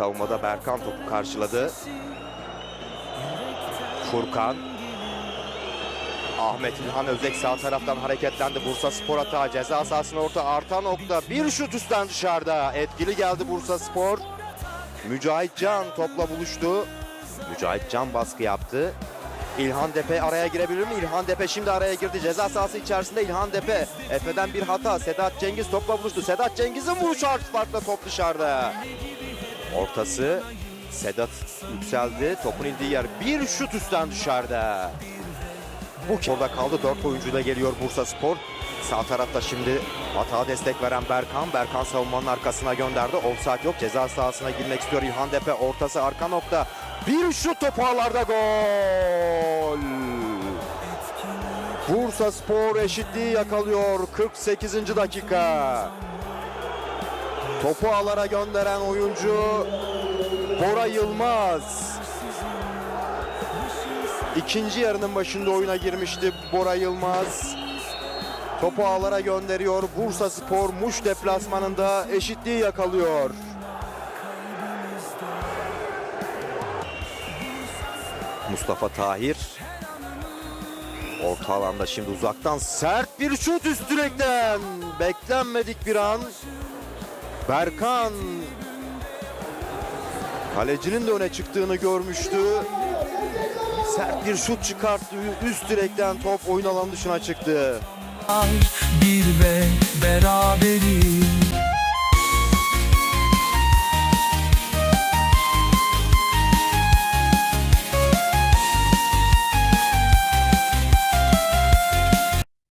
Savunmada Berkan topu karşıladı. Furkan. Ahmet İlhan Özek sağ taraftan hareketlendi. Bursa Spor atağı ceza sahasına orta artan nokta. Bir şut üstten dışarıda. Etkili geldi Bursa Spor. Mücahit Can topla buluştu. Mücahit Can baskı yaptı. İlhan Depe araya girebilir mi? İlhan Depe şimdi araya girdi. Ceza sahası içerisinde İlhan Depe. Efe'den bir hata. Sedat Cengiz topla buluştu. Sedat Cengiz'in vuruşu artı farkla top dışarıda. Ortası Sedat yükseldi. Topun indiği yer bir şut üstten dışarıda. Bu orada kaldı. Dört oyuncuyla geliyor Bursa Spor. Sağ tarafta şimdi hata destek veren Berkan. Berkan savunmanın arkasına gönderdi. Offside yok. Ceza sahasına girmek istiyor İlhan Depe. Ortası arka nokta. Bir şut topu ağlarda gol. Bursa Spor eşitliği yakalıyor 48. dakika. Topu ağlara gönderen oyuncu Bora Yılmaz. İkinci yarının başında oyuna girmişti Bora Yılmaz. Topu ağlara gönderiyor. Bursa Spor Muş deplasmanında eşitliği yakalıyor. Mustafa Tahir. Orta alanda şimdi uzaktan sert bir şut üst direkten. Beklenmedik bir an. Berkan kalecinin de öne çıktığını görmüştü. Sert bir şut çıkarttı. Üst direkten top oyun alanı dışına çıktı. Bir ve beraberiz